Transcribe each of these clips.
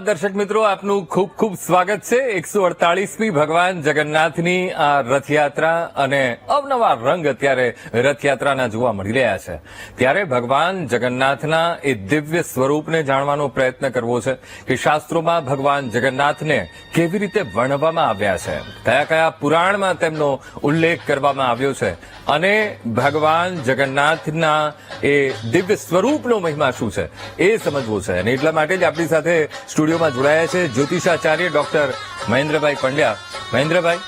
દર્શક મિત્રો, આપનું ખૂબ ખૂબ સ્વાગત છે. એકસો અડતાલીસમી ભગવાન જગન્નાથની આ રથયાત્રા અને અવનવા રંગ અત્યારે રથયાત્રાના જોવા મળી રહ્યા છે. ત્યારે ભગવાન જગન્નાથના એ દિવ્ય સ્વરૂપને જાણવાનો પ્રયત્ન કરવો છે કે શાસ્ત્રોમાં ભગવાન જગન્નાથને કેવી રીતે વર્ણવવામાં આવ્યા છે. કયા કયા પુરાણમાં તેમનો ઉલ્લેખ કરવામાં આવ્યો છે અને ભગવાન જગન્નાથના એ દિવ્ય સ્વરૂપનો મહિમા શું છે એ સમજવું છે. અને એટલા માટે જ આપણી સાથે સ્ટુડિયોમાં જોડાયા છે જ્યોતિષાચાર્ય ડોક્ટર મહેન્દ્રભાઈ પંડ્યા. મહેન્દ્રભાઈ,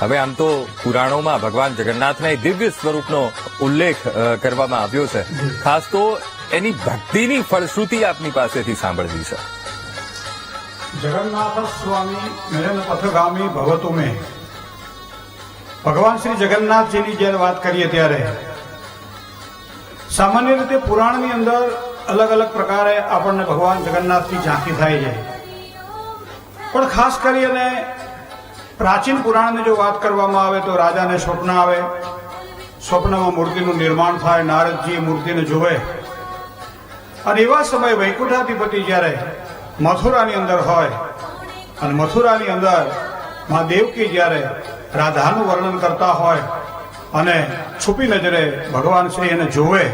હવે આમ તો પુરાણોમાં ભગવાન જગન્નાથના દિવ્ય સ્વરૂપનો ઉલ્લેખ કરવામાં આવ્યો છે. ખાસ તો એની ભક્તિની ફળશ્રુતિ આપની પાસેથી સાંભળવી છે. જગન્નાથ સ્વામી મેરન પથગામી ભવતુ મેં. ભગવાન શ્રી જગન્નાથજીની જ્યારે વાત કરીએ ત્યારે, સામાન્ય રીતે પુરાણની અંદર અલગ અલગ પ્રકારે આપણને ભગવાન જગન્નાથની ઝાંખી થાય છે. પણ ખાસ કરીને પ્રાચીન પુરાણની જો વાત કરવામાં આવે તો રાજાને સ્વપ્ન આવે. સ્વપ્નમાં મૂર્તિનું નિર્માણ થાય, નારદજી મૂર્તિને જોવે અને એવા સમયે વૈકુંઠાધિપતિ જ્યારે મથુરાની અંદર હોય અને મથુરાની અંદર મા દેવકી જ્યારે રાધાનું વર્ણન કરતા હોય અને છુપી નજરે ભગવાન શ્રી એને જોવે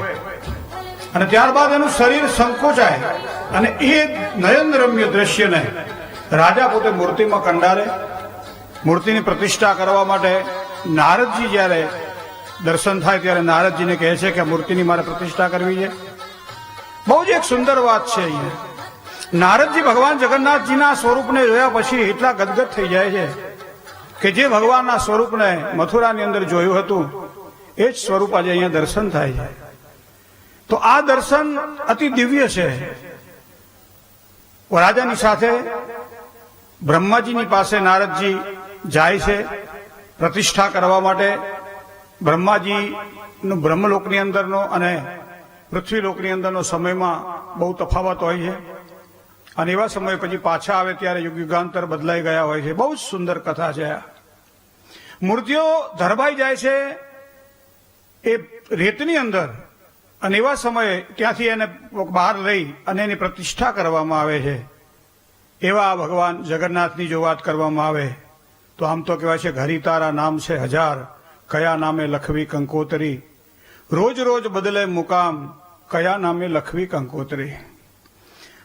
અને ત્યારબાદ એનું શરીર સંકોચાય અને એ નયનરમ્ય દ્રશ્યને રાજા પોતે મૂર્તિમાં કંડારે, મૂર્તિની પ્રતિષ્ઠા કરવા માટે નારદજી જ્યારે દર્શન થાય ત્યારે નારદજીને કહે છે કે, મૂર્તિની મારે પ્રતિષ્ઠા કરવી છે. બહુ જ એક સુંદર વાત છે અહીંયા. નારદજી ભગવાન જગન્નાથજીના સ્વરૂપને જોયા પછી એટલા ગદગદ થઈ જાય છે કે જે ભગવાનના સ્વરૂપને મથુરાની અંદર જોયું હતું, એ જ સ્વરૂપ આજે અહીંયા દર્શન થાય છે. તો આ દર્શન અતિ દિવ્ય છે. રાજાની સાથે બ્રહ્માજીની પાસે નારદજી જાય છે પ્રતિષ્ઠા કરવા માટે. બ્રહ્માજીનો બ્રહ્મલોકની અંદરનો અને પૃથ્વીલોકની અંદરનો સમયમાં બહુ તફાવત હોય છે. અને એવા સમય પછી પાછા આવે ત્યારે યુગ યુગાંતર બદલાઈ ગયા હોય છે. બહુ જ સુંદર કથા છે આ. મૂર્તિઓ ધરબાઈ જાય છે એ રેતની અંદર. અને એવા સમયે ત્યાંથી એને બહાર લઈ અને એની પ્રતિષ્ઠા કરવામાં આવે છે. એવા ભગવાન જગન્નાથની જો વાત કરવામાં આવે, તો આમ તો કહેવાય છે ઘરી તારા નામ છે હજાર, કયા નામે લખવી કંકોતરી? રોજ રોજ બદલે મુકામ, કયા નામે લખવી કંકોતરી?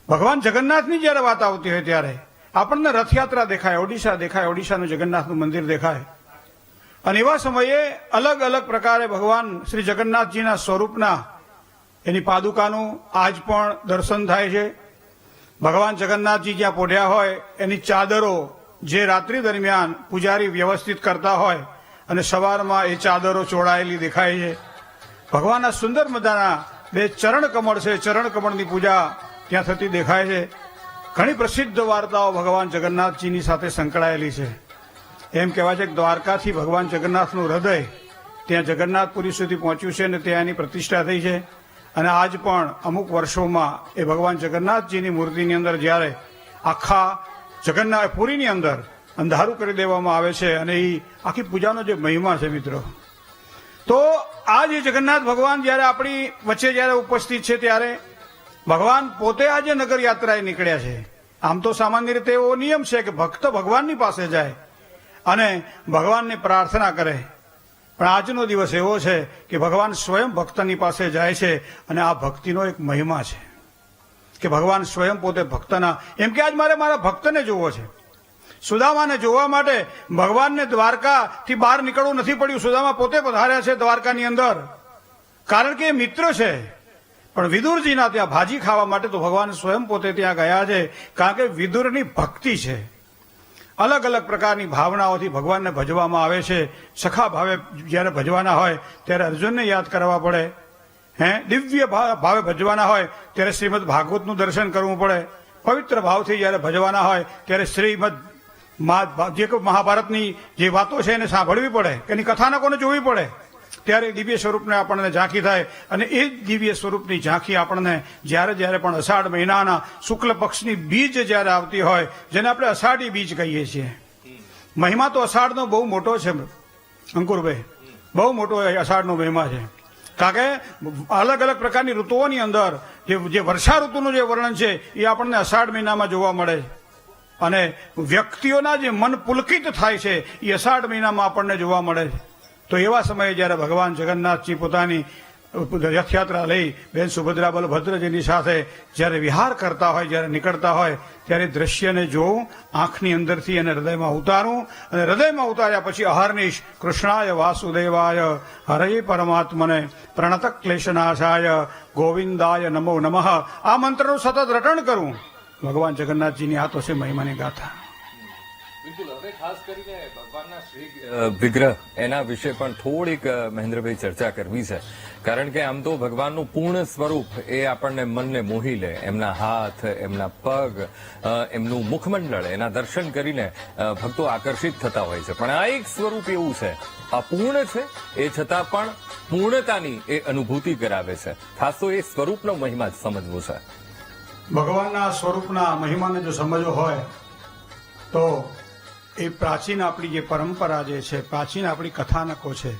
ભગવાન જગન્નાથની જ્યારે વાત આવતી હોય ત્યારે આપણને રથયાત્રા દેખાય, ઓડિશા દેખાય, ઓડિશાનું જગન્નાથનું મંદિર દેખાય. અને એવા સમયે અલગ અલગ પ્રકારે ભગવાન શ્રી જગન્નાથજીના સ્વરૂપના એની પાદુકાનું આજ પણ દર્શન થાય છે. ભગવાન જગન્નાથજી જ્યાં પોઢ્યા હોય, એની ચાદરો જે રાત્રિ દરમિયાન પૂજારી વ્યવસ્થિત કરતા હોય, અને સવારમાં એ ચાદરો ચોળાયેલી દેખાય છે. ભગવાનના સુંદર મજાના બે ચરણ કમળ છે. ચરણ કમળની પૂજા ત્યાં થતી દેખાય છે. ઘણી પ્રસિદ્ધ વાર્તાઓ ભગવાન જગન્નાથજીની સાથે સંકળાયેલી છે. એમ કહેવાય છે કે દ્વારકાથી ભગવાન જગન્નાથનું હૃદય ત્યાં જગન્નાથપુરી સુધી પહોંચ્યું છે અને ત્યાં એની પ્રતિષ્ઠા થઈ છે. અને આજ પણ અમુક વર્ષોમાં એ ભગવાન જગન્નાથજીની મૂર્તિની અંદર જ્યારે આખા જગન્નાથ પુરીની અંદર અંધારું કરી દેવામાં આવે છે અને એ આખી પૂજાનો જે મહિમા છે મિત્રો. તો આ જે જગન્નાથ ભગવાન જ્યારે આપણી વચ્ચે જ્યારે ઉપસ્થિત છે ત્યારે ભગવાન પોતે આજે નગર યાત્રાએ નીકળ્યા છે. આમ તો સામાન્ય રીતે એવો નિયમ છે કે ભક્ત ભગવાનની પાસે જાય અને ભગવાનની પ્રાર્થના કરે. પણ આજનો દિવસ એવો છે કે ભગવાન સ્વયં ભક્તની પાસે જાય છે અને આ ભક્તિનો એક મહિમા છે. કે ભગવાન સ્વયં પોતે ભક્તના, એમ કે આજ મારે મારા ભક્તને જોવો છે. સુદામાને જોવા માટે ભગવાનને દ્વારકાથી બહાર નીકળવું નથી પડ્યું. સુદામા પોતે પધાર્યા છે દ્વારકાની અંદર. કારણ કે એ મિત્ર છે. પણ વિદુરજીના ત્યાં ભાજી ખાવા માટે તો ભગવાન સ્વયં પોતે ત્યાં ગયા છે. કારણ કે વિદુરની ભક્તિ છે. અલગ અલગ પ્રકારની ભાવનાઓથી ભગવાનને ભજવામાં આવે છે. સખા ભાવે જ્યારે ભજવાના હોય, ત્યારે અર્જુનને યાદ કરવા પડે. હે? દિવ્ય ભાવે ભજવાના હોય, ત્યારે શ્રીમદ ભાગવતનું દર્શન કરવું પડે. પવિત્ર ભાવથી જ્યારે ભજવાના હોય, ત્યારે શ્રીમદ જે મહાભારતની જે વાતો છે એને સાંભળવી પડે. એની કથાનકોને જોવી પડે? ત્યારે દિવ્ય સ્વરૂપને આપણને ઝાંખી થાય અને એ દિવ્ય સ્વરૂપની ઝાંખી આપણને જ્યારે જ્યારે પણ અષાઢ મહિનાના શુક્લ પક્ષની બીજ જ્યારે આવતી હોય, જેને આપણે અષાઢી બીજ કહીએ છીએ. મહિમા તો અષાઢનો બહુ મોટો છે, અંકુરભાઈ. બહુ મોટો અષાઢનો મહિમા છે. કારણ કે અલગ અલગ પ્રકારની ઋતુઓની અંદર જે વર્ષા ઋતુનું જે વર્ણન છે, એ આપણને અષાઢ મહિનામાં જોવા મળે છે. અને વ્યક્તિઓના જે મન પુલકિત થાય છે, એ અષાઢ મહિનામાં આપણને જોવા મળે છે. તો એવા સમયે જ્યારે ભગવાન જગન્નાથજી પોતાની રથયાત્રા લઈ બેન સુભદ્રા બલભદ્રજીની સાથે જ્યારે વિહાર કરતા હોય, જ્યારે નીકળતા હોય, ત્યારે દ્રશ્યને જોઉં, આંખની અંદરથી અને હૃદયમાં ઉતારું અને હૃદયમાં ઉતાર્યા પછી અહર્નિશ, કૃષ્ણાય વાસુદેવાય, હરે પરમાત્મને પ્રણત ક્લેશનાશાય ગોવિંદાય નમો નમઃ. આ મંત્રનું સતત રટણ કરું. ભગવાન જગન્નાથજીની આ તો છે મહિમાની ગાથા. બિલકુલ, હવે ખાસ કરીને વિગ્રહ, એના વિશે પણ થોડીક મહેન્દ્રભાઈ ચર્ચા કરવી છે. કારણ કે આમ તો ભગવાનનું પૂર્ણ સ્વરૂપ એ આપણને મનને મોહી લે. એમના હાથ, એમના પગ એમનું મુખમંડળ, એના દર્શન કરીને ભક્તો આકર્ષિત થતા હોય છે. પણ આ એક સ્વરૂપ એવું છે. અપૂર્ણ છે, એ છતાં પણ પૂર્ણતાની એ અનુભૂતિ કરાવે છે. ખાસ તો એ સ્વરૂપનો મહિમા જ સમજવો છે. ભગવાનના સ્વરૂપના મહિમાને જો સમજવો હોય, તો એ પ્રાચીન આપણી જે પરંપરા જે છે, પ્રાચીન આપણી કથાનકો છે,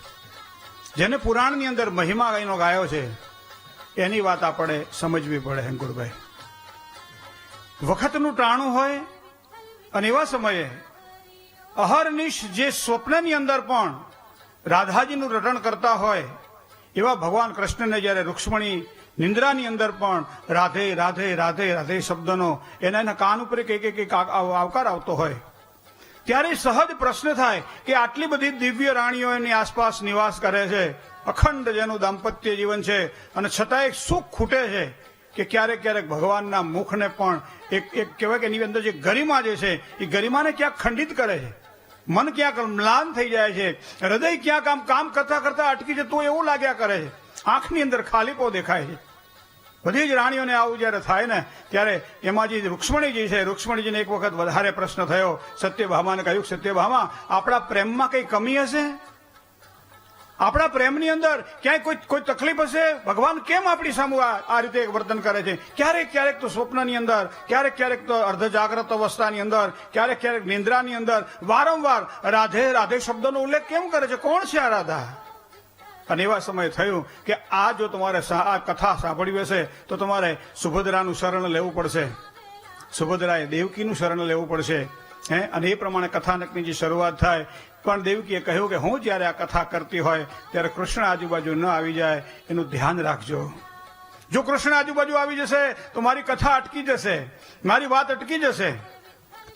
જેને પુરાણની અંદર મહિમા એનો ગાયો છે, એની વાત આપણે સમજવી પડે હેંકુરભાઈ વખતનું ટાણું હોય, અને એવા સમયે અહરનિશ જે સ્વપ્નની અંદર પણ રાધાજીનું રટણ કરતા હોય, એવા ભગવાન કૃષ્ણને જ્યારે રૂક્ષ્મણી નિંદ્રાની અંદર પણ રાધે રાધે રાધે રાધે શબ્દનો, એના એના કાન ઉપર એક એક એક આવકાર આવતો હોય ત્યારે સહજ પ્રશ્ન થાય કે આટલી બધી દિવ્ય રાણીઓ એની આસપાસ નિવાસ કરે છે. અખંડ જેનું દાંપત્ય જીવન છે. અને છતાં એક સુખ ખૂટે છે કે ક્યારેક ક્યારેક ભગવાનના મુખને પણ એક એક કહેવાય કે એની અંદર જે ગરિમા જે છે, એ ગરિમાને ક્યાંક ખંડિત કરે છે. મન ક્યાંક મ્લાન થઈ જાય છે. હૃદય ક્યાંક આમ કામ કરતા કરતા અટકી જતું એવું લાગ્યા કરે છે. આંખની અંદર ખાલીપો દેખાય છે. બધી જ રાણીઓને આવું જ્યારે થાય ને, ત્યારે એમાં જે રૂક્ષ્મણીજી છે, રૂક્ષ્મણીજીને એક વખત વધારે પ્રશ્ન થયો, સત્યભામાને કહ્યું, સત્યભામા, આપણા પ્રેમમાં કઈ કમી હશે? આપણા પ્રેમની અંદર ક્યાંય કોઈ કોઈ તકલીફ હશે? ભગવાન કેમ આપણી સામે આ રીતે વર્તન કરે છે? ક્યારેક ક્યારેક તો સ્વપ્નની અંદર, ક્યારેક ક્યારેક તો અર્ધ જાગ્રત અવસ્થાની અંદર, ક્યારેક ક્યારેક નિંદ્રાની અંદર, વારંવાર રાધે રાધે શબ્દનો ઉલ્લેખ કેમ કરે છે? કોણ છે આ રાધા અને એવા સમયે થયું કે આ જો તમારે આ કથા સાંભળવી હશે, તો તમારે સુભદ્રાનું શરણ લેવું પડશે. સુભદ્રાએ દેવકીનું શરણ લેવું પડશે. હે? અને એ પ્રમાણે કથાનકની જે શરૂઆત થાય, પણ દેવકીએ કહ્યું કે હું જ્યારે આ કથા કરતી હોય, ત્યારે કૃષ્ણ આજુબાજુ ન આવી જાય, એનું ધ્યાન રાખજો. જો કૃષ્ણ આજુબાજુ આવી જશે, તો મારી કથા અટકી જશે. મારી વાત અટકી જશે.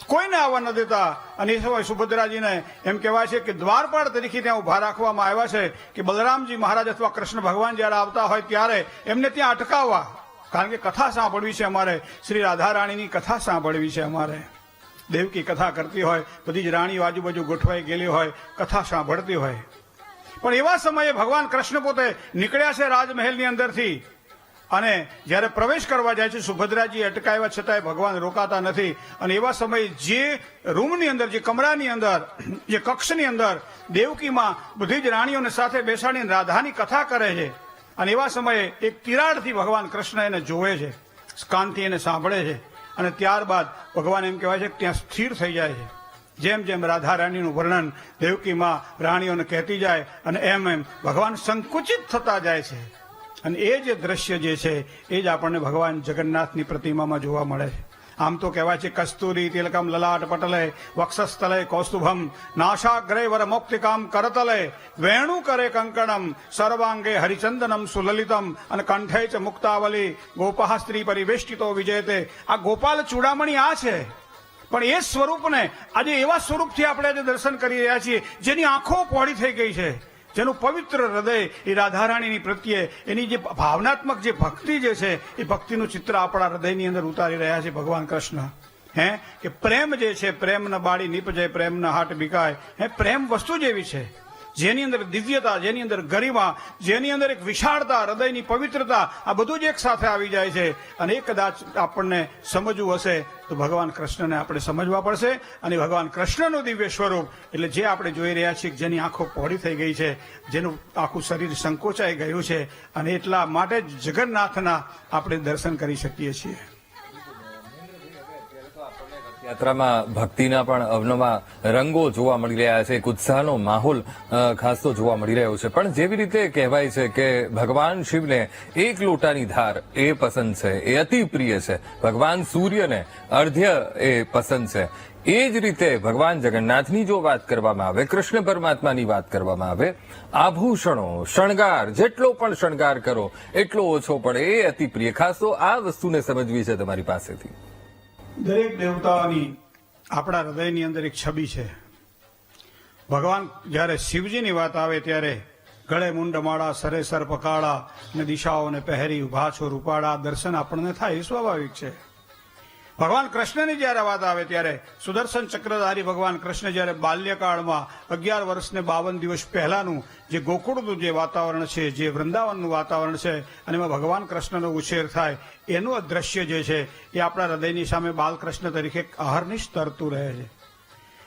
કોઈને આવવા ન દેતા. અને એ સમય સુભદ્રાજીને એમ કહેવાય છે કે દ્વારપાળ તરીકે ત્યાં ઊભા રાખવામાં આવ્યા છે કે બલરામજી મહારાજ અથવા કૃષ્ણ ભગવાન જ્યારે આવતા હોય ત્યારે એમને ત્યાં અટકાવવા. કારણ કે કથા સાંભળવી છે અમારે. શ્રી રાધારાણીની કથા સાંભળવી છે અમારે. દેવકી કથા કરતી હોય, બધી જ રાણીઓ આજુબાજુ ગોઠવાઈ ગયેલી હોય, કથા સાંભળતી હોય. પણ એવા સમયે ભગવાન કૃષ્ણ પોતે નીકળ્યા છે રાજમહેલની અંદરથી. અને જ્યારે પ્રવેશ કરવા જાય છે, સુભદ્રાજી અટકાવ્યા છતાંય ભગવાન રોકાતા નથી. અને એવા સમયે જે રૂમની અંદર, જે કમરાની અંદર, જે કક્ષની અંદર દેવકીમાં બધી જ રાણીઓને સાથે બેસાડીને રાધાની કથા કરે છે, અને એવા સમયે એક તિરાડથી ભગવાન કૃષ્ણ એને જોવે છે, કાનથી એને સાંભળે છે, અને ત્યારબાદ ભગવાન એમ કહેવાય છે કે ત્યાં સ્થિર થઈ જાય છે. જેમ જેમ રાધા રાણીનું વર્ણન દેવકીમાં રાણીઓને કહેતી જાય, અને એમ એમ ભગવાન સંકુચિત થતા જાય છે. અને એ જે દ્રશ્ય જે છે, એ જ આપણને ભગવાન જગન્નાથની પ્રતિમામાં જોવા મળે છે. આમ તો કહેવાય છે, કસ્તુરી તિલકમ લલાટ પટલે, વક્ષસ્થલે કૌસ્તુભમ નાશાગ્રે વર મુક્તિકામ કરતલે, વેણુ કરે કંકણમ, સર્વાંગે હરિચંદનમ સુલલિતમ, અને કંઠે ચ મુક્તાવલી ગોપાહ સ્ત્રી પરિવેષ્ટિતો વિજયતે આ ગોપાલ ચૂડામણી આ છે. પણ એ સ્વરૂપને આજે એવા સ્વરૂપથી આપણે આજે દર્શન કરી રહ્યા છીએ, જેની આંખો પહોળી થઈ ગઈ છે. જેનું પવિત્ર હૃદય એ રાધારાણીની પ્રત્યે એની જે ભાવનાત્મક જે ભક્તિ જે છે, એ ભક્તિનું ચિત્ર આપણા હૃદયની અંદર ઉતારી રહ્યા છે ભગવાન કૃષ્ણ. હે? કે પ્રેમ જે છે, પ્રેમ ન બાળી નીપજે, પ્રેમ ન હાટ બીકાય. હે? પ્રેમ વસ્તુ જેવી છે. જેની અંદર દિવ્યતા, જેની અંદર ગરિમા, જેની અંદર એક વિશાળતા, હૃદયની પવિત્રતા, આ બધું જ એક સાથે આવી જાય છે. અને એ કદાચ આપણને સમજવું હશે, તો ભગવાન કૃષ્ણને આપણે સમજવા પડશે. અને ભગવાન કૃષ્ણનું દિવ્ય સ્વરૂપ, એટલે જે આપણે જોઈ રહ્યા છીએ જેની આંખો પહોળી થઈ ગઈ છે, જેનું આખું શરીર સંકોચાઈ ગયું છે, અને એટલા માટે જ જગન્નાથના આપણે દર્શન કરી શકીએ છીએ. યાત્રામાં ભક્તિના પણ અવનવા રંગો જોવા મળી રહ્યા છે. એક ઉત્સાહનો માહોલ ખાસ તો જોવા મળી રહ્યો છે. પણ જેવી રીતે કહેવાય છે કે ભગવાન શિવને એક લોટાની ધાર એ પસંદ છે, એ અતિ પ્રિય છે. ભગવાન સૂર્યને અર્ધ્ય એ પસંદ છે. એ જ રીતે ભગવાન જગન્નાથની જો વાત કરવામાં આવે, કૃષ્ણ પરમાત્માની વાત કરવામાં આવે, આભૂષણો, શણગાર, જેટલો પણ શણગાર કરો, એટલો ઓછો પડે એ અતિ પ્રિય. ખાસ તો આ વસ્તુને સમજવી છે તમારી પાસેથી. દરેક દેવતાઓની આપણા હૃદયની અંદર એક છબી છે. ભગવાન જ્યારે શિવજીની વાત આવે ત્યારે ગળે મુંડમાળા સરે સર, પકાળા અને દિશાઓને પહેરી ઊભા છો, રૂપાળા, દર્શન આપણને થાય એ સ્વાભાવિક છે. ભગવાન કૃષ્ણની જ્યારે વાત આવે ત્યારે સુદર્શન ચક્રધારી ભગવાન કૃષ્ણ જ્યારે બાલ્યકાળમાં અગિયાર વર્ષને બાવન દિવસ પહેલાનું જે ગોકુળનું જે વાતાવરણ છે, જે વૃંદાવનનું વાતાવરણ છે, અને એમાં ભગવાન કૃષ્ણનો ઉછેર થાય, એનું આ દ્રશ્ય જે છે, એ આપણા હૃદયની સામે બાલકૃષ્ણ તરીકે અહર્નિશ તરતું રહે છે.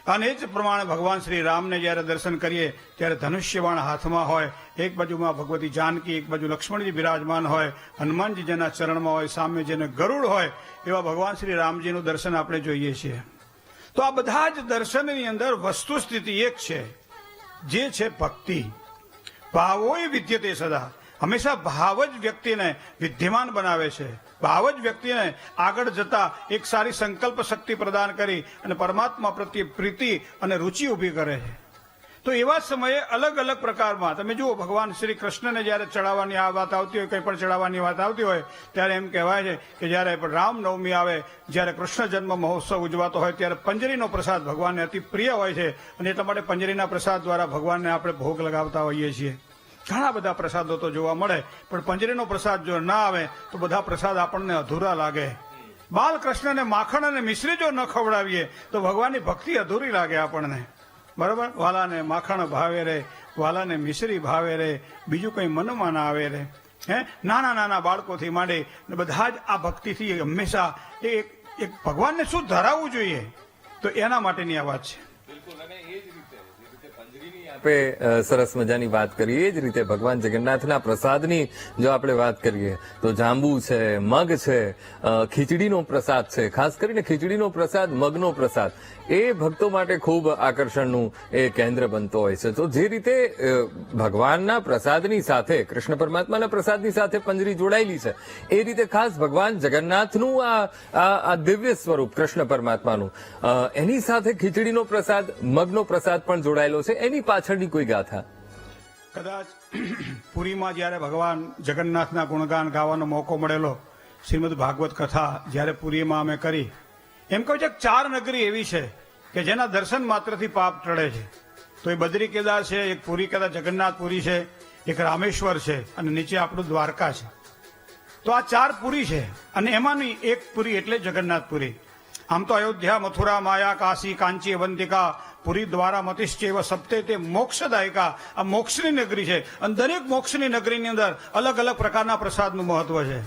અને જ પ્રમાણે ભગવાન શ્રી રામને જ્યારે દર્શન કરીએ, ત્યારે ધનુષ્યવાણ હાથમાં હોય, એક બાજુમાં ભગવતી જાનકી, એક બાજુ લક્ષ્મણજી બિરાજમાન હોય હનુમાનજી જેના ચરણમાં હોય, સામે જેને ગરુડ હોય, એવા ભગવાન શ્રી રામજીનું દર્શન આપણે જોઈએ છીએ. તો આ બધા જ દર્શનની અંદર વસ્તુ સ્થિતિ એક છે, જે છે ભક્તિ. ભાવોય વિદ્યતે સદા. હંમેશા ભાવ જ વ્યક્તિને વિદ્યમાન બનાવે છે. ભાવ જ વ્યક્તિને આગળ જતા એક સારી સંકલ્પ શક્તિ પ્રદાન કરી અને પરમાત્મા પ્રત્યે પ્રીતિ અને રુચિ ઊભી કરે છે. તો એવા સમયે અલગ અલગ પ્રકારમાં, તમે જુઓ, ભગવાન શ્રી કૃષ્ણને જ્યારે ચડાવવાની આ વાત આવતી હોય, કંઈ પણ ચડાવવાની વાત આવતી હોય, ત્યારે એમ કહેવાય છે કે જ્યારે રામનવમી આવે, જ્યારે કૃષ્ણ જન્મ મહોત્સવ ઉજવાતો હોય, ત્યારે પંજરીનો પ્રસાદ ભગવાનને અતિ પ્રિય હોય છે. અને એટલા માટે પંજરીના પ્રસાદ દ્વારા ભગવાનને આપણે ભોગ લગાવતા હોઈએ છીએ. ઘણા બધા પ્રસાદો તો જોવા મળે, પણ પંજરીનો પ્રસાદ જો ના આવે, તો બધા પ્રસાદ આપણને અધૂરા લાગે. બાલકૃષ્ણને માખણ અને મિશ્રી જો ન ખવડાવીએ, તો ભગવાનની ભક્તિ અધૂરી લાગે આપણને. બરાબર? વાલાને માખણ ભાવે રે, વાલાને મિશ્રી ભાવે રે, બીજું કંઈ મનમાં ના આવે રે. હે? નાના નાના બાળકોથી માંડી બધા જ આ ભક્તિથી હંમેશા એ એક એક ભગવાનને શું ધરાવવું જોઈએ? તો એના માટેની આ વાત છે. આપે સરસ મજાની વાત કરીએ. જ રીતે ભગવાન જગન્નાથના પ્રસાદની જો આપણે વાત કરીએ, તો જાંબુ છે, મગ છે ખીચડીનો પ્રસાદ છે. ખાસ કરીને ખીચડીનો પ્રસાદ, મગનો પ્રસાદ. એ ભક્તો માટે ખૂબ આકર્ષણનું એ કેન્દ્ર બનતો હોય છે. તો જે રીતે ભગવાનના પ્રસાદની સાથે, કૃષ્ણ પરમાત્માના પ્રસાદની સાથે પંજરી જોડાયેલી છે, એ રીતે ખાસ ભગવાન જગન્નાથનું આ આ દિવ્ય સ્વરૂપ, કૃષ્ણ પરમાત્માનું એની સાથે ખીચડીનો પ્રસાદ, મગનો પ્રસાદ પણ જોડાયેલો છે. એની પાછળની કોઈ ગાથા? કદાચ પુરીમાં જ્યારે ભગવાન જગન્નાથના ગુણગાન ગાવાનો મોકો મળેલો, શ્રીમદ ભાગવત કથા જ્યારે પુરીમાં અમે કરી, એમ કહ્યું છે ચાર નગરી એવી છે કે જેના દર્શન માત્રથી પાપ ટળે છે. તો એ બદ્રી કેદાર છે, એક પુરી કેદાર જગન્નાથ પુરી છે, એક રામેશ્વર છે અને નીચે આપણું દ્વારકા છે. તો આ ચાર પુરી છે અને એમાંની એક પુરી એટલે જગન્નાથપુરી આમ તો અયોધ્યા, મથુરા, માયા, કાશી, કાંચી, અવંતિકા પુરી દ્વારા મતિશ્ચેવ સપ્તે તે મોક્ષદાયિકા. આ મોક્ષની નગરી છે. અને દરેક મોક્ષની નગરીની અંદર અલગ અલગ પ્રકારના પ્રસાદનું મહત્વ છે.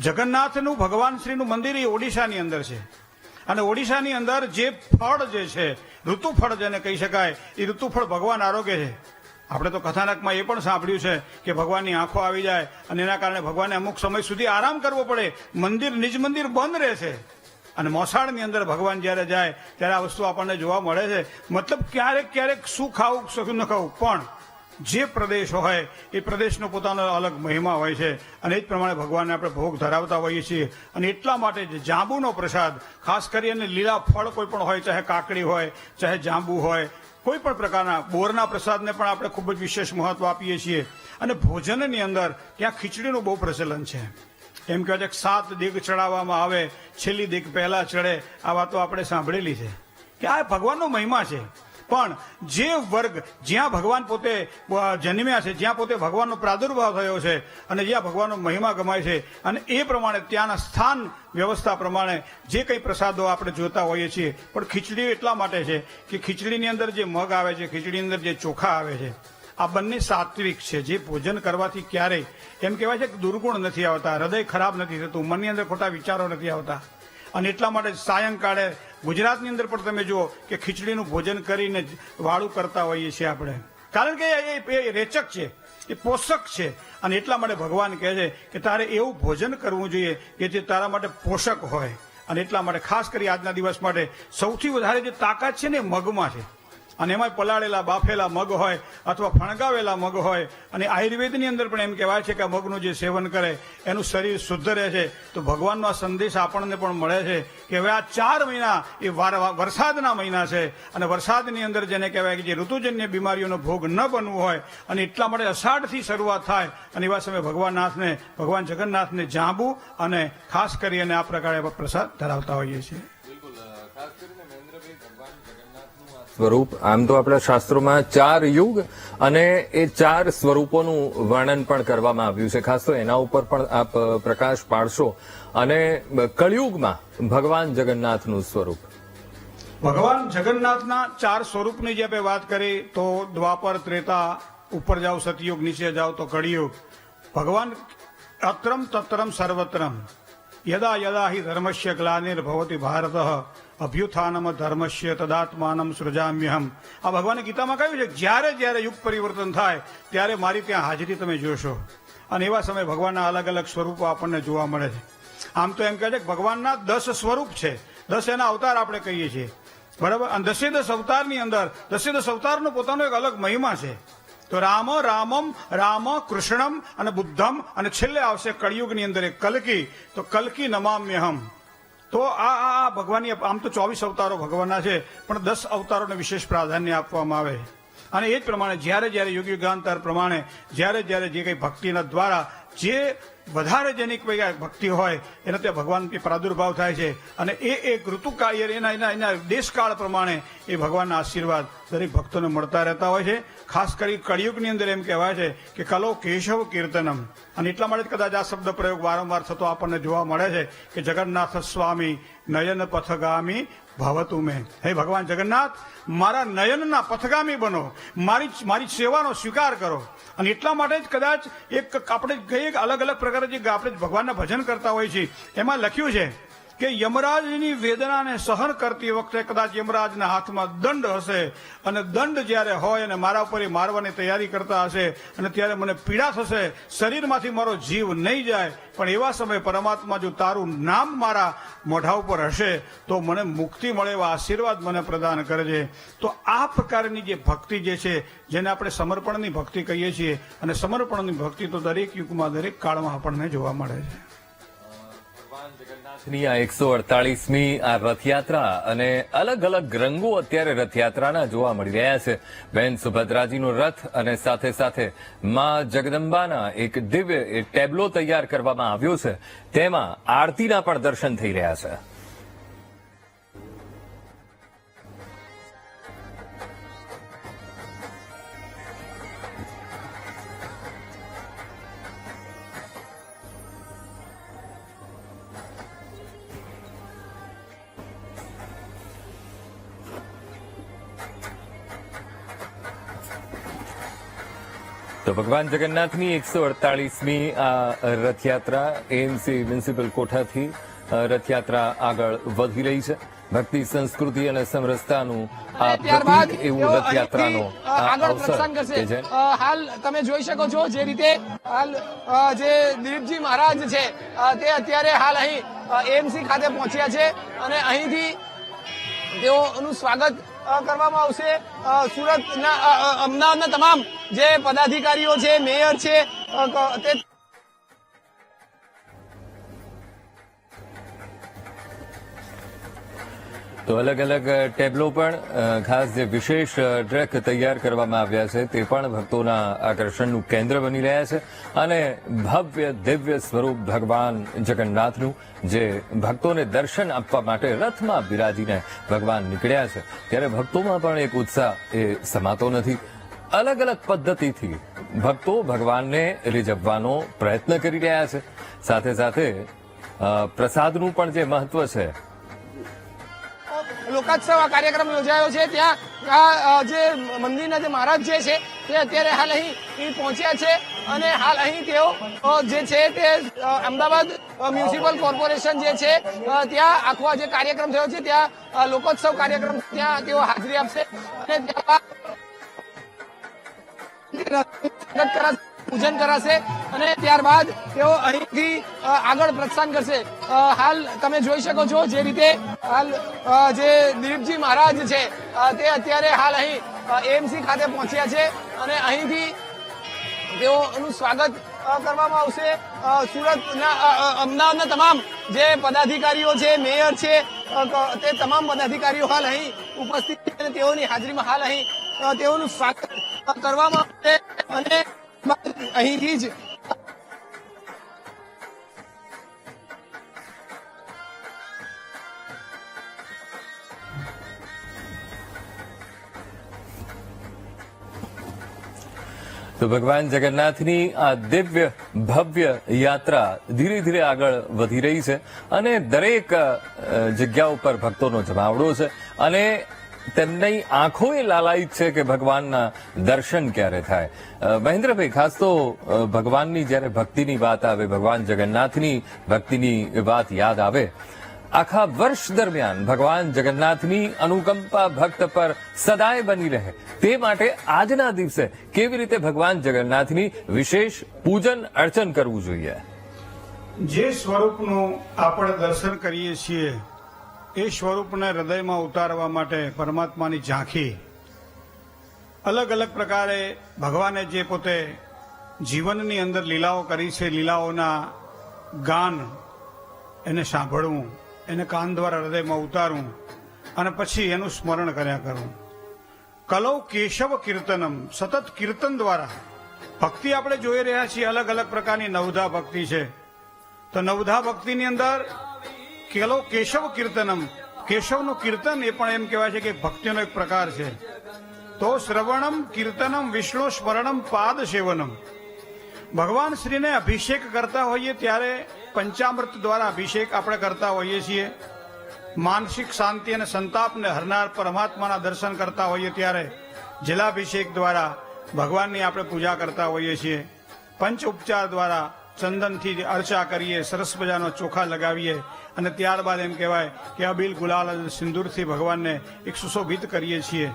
જગન્નાથનું ભગવાન શ્રીનું મંદિર એ ઓડિશાની અંદર છે. અને ઓડિશાની અંદર જે ફળ જે છે, ઋતુફળ જેને કહી શકાય, એ ઋતુફળ ભગવાન આરોગ્ય છે. આપણે તો કથાનકમાં એ પણ સાંભળ્યું છે કે ભગવાનની આંખો આવી જાય અને એના કારણે ભગવાનને અમુક સમય સુધી આરામ કરવો પડે. મંદિર, નિજ મંદિર બંધ રહે છે અને મોસાળની અંદર ભગવાન જ્યારે જાય, ત્યારે આ વસ્તુ આપણને જોવા મળે છે. મતલબ ક્યારેક ક્યારેક શું ખાવું શું ન ખાવું, પણ જે પ્રદેશ હોય, એ પ્રદેશનો પોતાનો અલગ મહિમા હોય છે. અને એ જ પ્રમાણે ભગવાનને આપણે ભોગ ધરાવતા હોઈએ છીએ. અને એટલા માટે જ જાંબુનો પ્રસાદ, ખાસ કરીને લીલા ફળ કોઈ પણ હોય, ચાહે કાકડી હોય, ચાહે જાંબુ હોય, કોઈ પણ પ્રકારના બોરના પ્રસાદને પણ આપણે ખૂબ જ વિશેષ મહત્વ આપીએ છીએ. અને ભોજનની અંદર ત્યાં ખીચડીનું બહુ પ્રચલન છે. એમ કહેવાય છે કે સાત દીગ ચડાવવામાં આવે, છેલ્લી દીગ પહેલા ચડે. આ વાતો આપણે સાંભળેલી છે. કે આ ભગવાનનો મહિમા છે. પણ જે વર્ગ જ્યાં ભગવાન પોતે જન્મ્યા છે, જ્યાં પોતે ભગવાનનો પ્રાદુર્ભાવ થયો છે અને જ્યાં ભગવાનનો મહિમા ગમાય છે અને એ પ્રમાણે ત્યાંના સ્થાન વ્યવસ્થા પ્રમાણે જે કંઈ પ્રસાદો આપણે જોતા હોઈએ છીએ, પણ ખીચડી એટલા માટે છે કે ખીચડીની અંદર જે મગ આવે છે, ખીચડીની અંદર જે ચોખા આવે છે આ બંને સાત્વિક છે. જે ભોજન કરવાથી ક્યારેય, એમ કહેવાય છે કે દુર્ગુણ નથી આવતા, હૃદય ખરાબ નથી થતું, મનની અંદર ખોટા વિચારો નથી આવતા. અને એટલા માટે સાયંકાળે ગુજરાતની અંદર પણ તમે જુઓ કે ખીચડીનું ભોજન કરીને વાળું કરતા હોઈએ છીએ આપણે. કારણ કે એ રેચક છે, એ પોષક છે. અને એટલા માટે ભગવાન કહે છે કે તારે એવું ભોજન કરવું જોઈએ કે જે તારા માટે પોષક હોય. અને એટલા માટે ખાસ કરી આજના દિવસ માટે સૌથી વધારે જે તાકાત છે ને મગમાં છે. અને એમાં પલાળેલા બાફેલા મગ હોય અથવા ફણગાવેલા મગ હોય. અને આયુર્વેદની અંદર પણ એમ કહેવાય છે કે મગનું જે સેવન કરે, એનું શરીર શુદ્ધ રહે છે. તો ભગવાનનો આ સંદેશ આપણને પણ મળે છે કે હવે આ ચાર મહિના એ વાર- વરસાદના મહિના છે. અને વરસાદની અંદર જેને કહેવાય કે જે ઋતુજન્ય બીમારીઓનો ભોગ ન બનવું હોય અને એટલા માટે અષાઢથી શરૂઆત થાય. અને એવા સમયે ભગવાન નાથને ભગવાન જગન્નાથને જાંબુ અને ખાસ કરી અને આ પ્રકારે પ્રસાદ ધરાવતા હોઈએ છીએ. સ્વરૂપ. આમ તો આપણા શાસ્ત્રોમાં ચાર યુગ અને એ ચાર સ્વરૂપોનું વર્ણન પણ કરવામાં આવ્યું છે. ખાસ તો એના ઉપર પણ આપ પ્રકાશ પાડશો. અને કળિયુગમાં ભગવાન જગન્નાથનું સ્વરૂપ. ભગવાન જગન્નાથના ચાર સ્વરૂપની જે આપણે વાત કરી, તો દ્વાપર, ત્રેતા, ઉપર જાઓ, સતયુગ, નીચે જાઓ, તો કળિયુગ. ભગવાન અત્રમ તત્રમ સર્વત્રમ. યદા યદા હિ ધર્મસ્ય ગ્લાનિર્ભવતી ભારત. અભ્યુત્થાનમ ધર્મશ્ય તદાત્માનમ સૃજામ્યહમ. આ ભગવાને ગીતામાં કહ્યું છે, જ્યારે જ્યારે યુગ પરિવર્તન થાય, ત્યારે મારી ત્યાં હાજરી તમે જોશો. અને એવા સમયે ભગવાનના અલગ અલગ સ્વરૂપો આપણને જોવા મળે છે. આમ તો એમ કહે છે કે ભગવાનના દસ સ્વરૂપ છે. દસ એના અવતાર આપણે કહીએ છીએ. બરાબર? અને દસે દસ અવતારની અંદર દસે દસ અવતારનો પોતાનો એક અલગ મહિમા છે. તો રામ, રામમ, રામ, કૃષ્ણમ અને બુદ્ધમ અને છેલ્લે આવશે કળિયુગની અંદર એક કલકી. તો કલકી નમામ્યહમ. તો આ આ ભગવાનની આમ તો ચોવીસ અવતારો ભગવાનના છે, પણ દસ અવતારોને વિશેષ પ્રાધાન્ય આપવામાં આવે. અને એ જ પ્રમાણે જ્યારે જ્યારે યોગ્ય યુગાંતર પ્રમાણે, જ્યારે જ્યારે જે કંઈ ભક્તિના દ્વારા જે વધારે જેની કોઈ ભક્તિ હોય, એને ત્યાં ભગવાન પ્રાદુર્ભાવ થાય છે. અને એ એક ઋતુકાળ એના એના એના દેશકાળ પ્રમાણે એ ભગવાનના આશીર્વાદ દરેક ભક્તોને મળતા રહેતા હોય છે. ખાસ કરી કળિયુગની અંદર એમ કહેવાય છે કે કલો કેશવ કીર્તનમ. અને એટલા માટે જ કદાચ આ શબ્દ પ્રયોગ વારંવાર થતો આપણને જોવા મળે છે કે જગન્નાથ સ્વામી નયન પથગામી ભવતું મેં। હે ભગવાન જગન્નાથ, મારા નયનના પથગામી બનો। મારી મારી સેવાનો સ્વીકાર કરો। અને એટલા માટે જ કદાચ એક આપણે કઈ અલગ અલગ પ્રકારે જે આપણે ભગવાનના ભજન કરતા હોઈએ છીએ એમાં લખ્યું છે કે યમરાજની વેદનાને સહન કરતી વખતે કદાચ યમરાજના હાથમાં દંડ હશે અને દંડ જ્યારે હોય અને મારા ઉપર મારવાની તૈયારી કરતા હશે અને ત્યારે મને પીડા થશે, શરીરમાંથી મારો જીવ નહીં જાય, પણ એવા સમયે પરમાત્મા જો તારું નામ મારા મોઢા ઉપર હશે, તો મને મુક્તિ મળે એવા આશીર્વાદ મને પ્રદાન કરજે. તો આ પ્રકારની જે ભક્તિ જે છે, જેને આપણે સમર્પણની ભક્તિ કહીએ છીએ, અને સમર્પણની ભક્તિ તો દરેક યુગમાં દરેક કાળમાં આપણને જોવા મળે છે. ની આ એકસો અડતાલીસમી આ રથયાત્રા અને અલગ અલગ રંગો અત્યારે રથયાત્રાના જોવા મળી રહ્યા છે. બેન સુભદ્રાજીનો રથ અને સાથે સાથે મા જગદંબાના એક દિવ્ય એ ટેબ્લો તૈયાર કરવામાં આવ્યો છે. તેમાં આરતીના પણ દર્શન થઈ રહ્યા છે. તો ભગવાન જગન્નાથની એકસો અડતાલીસમી આ રથયાત્રા એએમસી મ્યુનિસિપલ કોઠાથી રથયાત્રા આગળ વધી રહી છે. ભક્તિ સંસ્કૃતિ અને સમરસતાનું આ ત્યારબાદ એવું રથયાત્રાનો આગળ અ, હાલ તમે જોઈ શકો છો જે રીતે હાલ જે દિલીપજી મહારાજ છે તે અત્યારે હાલ અહીં એએમસી ખાતે પહોંચ્યા છે. અને અહીંથી તેઓનું સ્વાગત કરવામાં આવશે. સુરતના અમદાવાદના તમામ જે પદાધિકારીઓ છે મેયર છે તે તો અલગ અલગ ટેબ્લો પણ ખાસ જે વિશેષ ટ્રેક તૈયાર કરવામાં આવ્યા છે તે પણ ભક્તોના આકર્ષણનું કેન્દ્ર બની રહ્યા છે અને ભવ્ય, દિવ્ય સ્વરૂપ ભગવાન જગન્નાથનું જે ભક્તોને દર્શન આપવા માટે રથમાં બિરાજીને ભગવાન નીકળ્યા છે. ત્યારે ભક્તોમાં પણ એક ઉત્સાહ એ સમાતો નથી. અલગ અલગ પદ્ધતિથી ભક્તો ભગવાનને રીઝવવાનો પ્રયત્ન કરી રહ્યા છે. સાથે સાથે પ્રસાદનું પણ જે મહત્વ છે લોકોત્સવ કાર્યક્રમ યોજાયો છે ત્યાં જે મંદિરના જે મહારાજ જે છે, તે અત્યારે હાલ અહીં પહોંચ્યા છે અને હાલ અહીં તેઓ જે છે તે અમદાવાદ મ્યુનિસિપલ કોર્પોરેશન જે છે ત્યાં આખો જે કાર્યક્રમ થયો છે, ત્યાં લોકોત્સવ કાર્યક્રમ ત્યાં તેઓ હાજરી આપશે અને ત્યારબાદ. પૂજન કરાશે અને ત્યારબાદ તેઓ અહીંથી આગળ પ્રસ્થાન કરશે. હાલ તમે જોઈ શકો છો જે રીતે, હાલ જે દિલીપજી મહારાજ છે તે અત્યારે હાલ અહીં એમસી ખાતે પહોંચ્યા છે અને અહીંથી તેઓનું સ્વાગત કરવામાં આવશે. સુરતના અમદાવાદના તમામ જે પદાધિકારીઓ છે, મેયર છે તે તમામ પદાધિકારીઓ હાલ અહીં ઉપસ્થિત છે તેઓની હાજરીમાં હાલ અહીં તેઓનું સ્વાગત કરવામાં આવશે અને અહીંથી જ. તો ભગવાન જગન્નાથની આ દિવ્ય, ભવ્ય યાત્રા ધીરે ધીરે આગળ વધી રહી છે અને દરેક જગ્યા ઉપર ભક્તોનો જમાવડો છે અને તેમની આંખો એ લાલાયિત છે કે ભગવાનના દર્શન ક્યારે થાય? મહેન્દ્રભાઈ, ખાસ તો ભગવાનની જ્યારે ભક્તિની વાત આવે, ભગવાન જગન્નાથની ભક્તિની વાત યાદ આવે, આખા વર્ષ દરમિયાન ભગવાન જગન્નાથની અનુકંપા ભક્ત પર સદાય બની રહે. તે માટે આજના દિવસે કેવી રીતે ભગવાન જગન્નાથની વિશેષ પૂજન, અર્ચન કરવું જોઈએ? જે સ્વરૂપનું આપણે દર્શન કરીએ છીએ એ સ્વરૂપને હૃદયમાં ઉતારવા માટે પરમાત્માની ઝાંખી. અલગ અલગ પ્રકારે ભગવાને જે પોતે જીવનની અંદર લીલાઓ કરી છે, લીલાઓના ગાન એને સાંભળવું, એને કાન દ્વારા હૃદયમાં ઉતારવું અને પછી એનું સ્મરણ કર્યા કરવું કલૌ કેશવ કીર્તનમ, સતત કીર્તન દ્વારા. ભક્તિ આપણે જોઈ રહ્યા છીએ, અલગ અલગ પ્રકારની નવધા ભક્તિ છે. તો નવધા ભક્તિની અંદર કેલો કેશવ કીર્તનમ. કેશવનું કીર્તન એ પણ એમ કહેવાય છે કે ભક્તિનો એક પ્રકાર છે. તો શ્રવણમ કીર્તનમ વિષ્ણુ સ્મરણમ પાદ સેવનમ. ભગવાન શ્રીને અભિષેક કરતા હોઈએ ત્યારે પંચામૃત દ્વારા અભિષેક આપણે કરતા હોઈએ છીએ. માનસિક શાંતિ અને સંતાપને હરનાર પરમાત્માના દર્શન કરતા હોઈએ ત્યારે જલાભિષેક દ્વારા ભગવાનની આપણે પૂજા કરતા હોઈએ છીએ. પંચ ઉપચાર દ્વારા ચંદનથી અર્ચા કરીએ, સરસ મજાનો ચોખા લગાવીએ અને ત્યારબાદ એમ કહેવાય કે અબીલ ગુલાલ અને સિંદૂરથી ભગવાનને એક સુશોભિત કરીએ છીએ.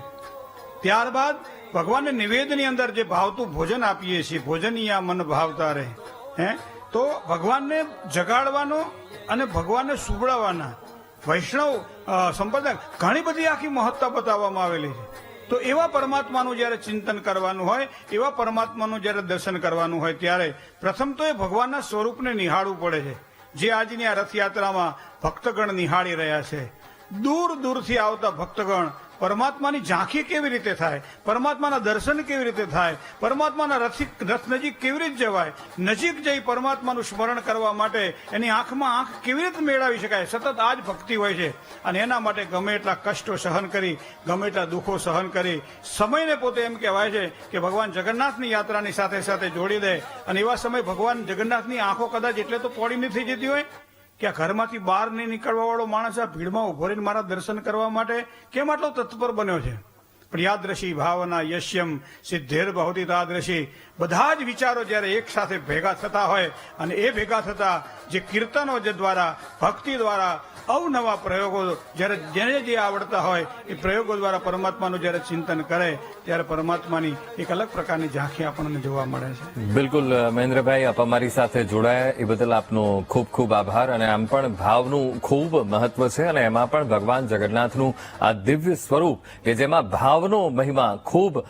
ત્યારબાદ ભગવાનને નિવેદની અંદર જે ભાવતું ભોજન આપીએ છીએ, ભોજનીયા મન ભાવતા રહે. હે? તો ભગવાનને જગાડવાનો અને ભગવાનને સુવડાવવાના વૈષ્ણવ સંપ્રદાય ઘણી બધી આખી મહત્તા બતાવવામાં આવેલી છે. તો એવા પરમાત્માનું જ્યારે ચિંતન કરવાનું હોય, એવા પરમાત્માનું જ્યારે દર્શન કરવાનું હોય ત્યારે પ્રથમ તો એ ભગવાનના સ્વરૂપને નિહાળવું પડે છે. જે આજની આ રથયાત્રામાં ભક્તગણ નિહાળી રહ્યા છે. દૂર દૂરથી આવતા ભક્તગણ પરમાત્માની ઝાંખી કેવી રીતે થાય? પરમાત્માના દર્શન કેવી રીતે થાય? પરમાત્માના રથિક રથ નજીક કેવી રીતે જવાય? નજીક જઈ પરમાત્માનું સ્મરણ કરવા માટે એની આંખમાં આંખ કેવી રીતે મેળવી શકાય? સતત આ જ ભક્તિ હોય છે. અને એના માટે ગમે એટલા કષ્ટો સહન કરી, ગમે એટલા દુઃખો સહન કરી, સમયને પોતે એમ કહેવાય છે કે ભગવાન જગન્નાથની યાત્રાની સાથે સાથે જોડી દે. અને એવા સમય ભગવાન જગન્નાથની આંખો કદાચ એટલે તો પોળી નથી જતી હોય. કે આ ઘરમાંથી બહાર નહીં નીકળવા વાળો માણસ આ ભીડમાં ઊભો રહીને મારા દર્શન કરવા માટે કેમ આટલો તત્પર બન્યો છે? પણ યાદૃશી ભાવના યશ્યમ સિદ્ધેર ભવતી તાદૃશી બધા જ વિચારો જ્યારે એક સાથે ભેગા થતા હોય અને એ ભેગા થતા જે કીર્તનો જે દ્વારા, ભક્તિ દ્વારા અવનવા પ્રયોગો જ્યારે જેને જે આવડતા હોય, એ પ્રયોગો દ્વારા પરમાત્માનું જ્યારે ચિંતન કરે, ત્યારે પરમાત્માની એક અલગ પ્રકારની ઝાંખી આપણને જોવા મળે છે. બિલકુલ મહેન્દ્રભાઈ, આપ અમારી સાથે જોડાયા. એ બદલ આપનો ખૂબ ખૂબ આભાર અને આમ પણ ભાવનું ખૂબ મહત્વ છે અને એમાં પણ ભગવાન જગન્નાથનું આ દિવ્ય સ્વરૂપ કે જેમાં ભાવનો મહિમા ખૂબ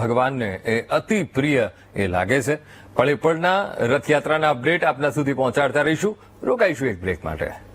ભગવાનને એ અતિ પ્રિય એ લાગે છે. પળેપળના રથયાત્રાના અપડેટ આપના સુધી પહોંચાડતા રહીશું. રોકાઈશું એક બ્રેક માટે.